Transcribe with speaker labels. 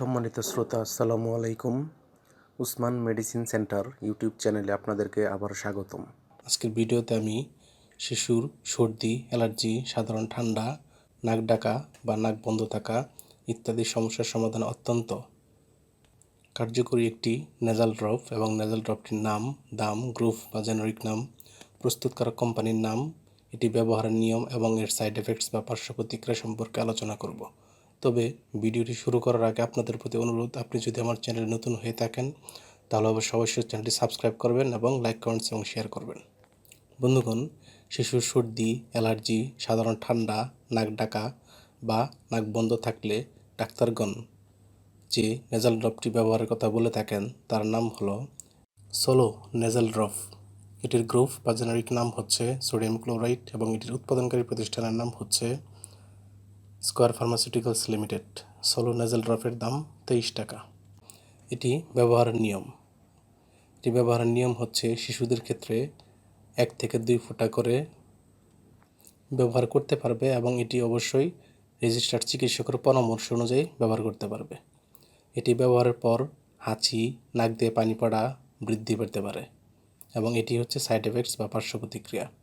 Speaker 1: সম্মানিত শ্রোতা, আসসালামু আলাইকুম। উসমান মেডিসিন সেন্টার ইউটিউব চ্যানেলে আপনাদেরকে আবার স্বাগতম। আজকের ভিডিওতে আমি শিশুর সর্দি, অ্যালার্জি, সাধারণ ঠান্ডা, নাক ডাকা বা নাক বন্ধ থাকা ইত্যাদি সমস্যার সমাধান অত্যন্ত কার্যকরী একটি নেজাল ড্রপ এবং নেজাল ড্রপটির নাম, দাম, গ্রুপ বা জেনারিক নাম, প্রস্তুতকারক কোম্পানির নাম, এটি ব্যবহারের নিয়ম এবং এর সাইড এফেক্টস বা পার্শ্ব প্রতিক্রিয়া সম্পর্কে আলোচনা করব। তবে ভিডিওটি শুরু করার আগে আপনাদের প্রতি অনুরোধ, আপনি যদি আমার চ্যানেলে নতুন হয়ে থাকেন, তাহলে অবশ্যই অবশ্যই চ্যানেলটি সাবস্ক্রাইব করবেন এবং লাইক, কমেন্টস এবং শেয়ার করবেন। বন্ধুগণ শিশুর সর্দি, অ্যালার্জি, সাধারণ ঠান্ডা, নাক ডাকা বা নাক বন্ধ থাকলে ডাক্তারগণ যে নেজাল ড্রপটি ব্যবহারের কথা বলে থাকেন, তার নাম হলো সোলো নেজাল ড্রপ এটির গ্রুপ বা জেনারিক নাম হচ্ছে সোডিয়াম ক্লোরাইড এবং এটির উৎপাদনকারী প্রতিষ্ঠানের নাম হচ্ছে Square pharmaceuticals limited solo nasal ড্রপের দাম তেইশ টাকা। এটি ব্যবহারের নিয়ম। এটি ব্যবহারের নিয়ম হচ্ছে শিশুদের ক্ষেত্রে এক থেকে দুই ফোঁটা করে ব্যবহার করতে পারবে এবং এটি অবশ্যই রেজিস্টার্ড চিকিৎসকের পরামর্শ অনুযায়ী ব্যবহার করতে পারবে। এটি ব্যবহারের পর হাঁচি, নাক দিয়ে পানি পড়া বৃদ্ধি পেতে পারে এবং এটি হচ্ছে সাইড এফেক্টস বা পার্শ্ব প্রতিক্রিয়া।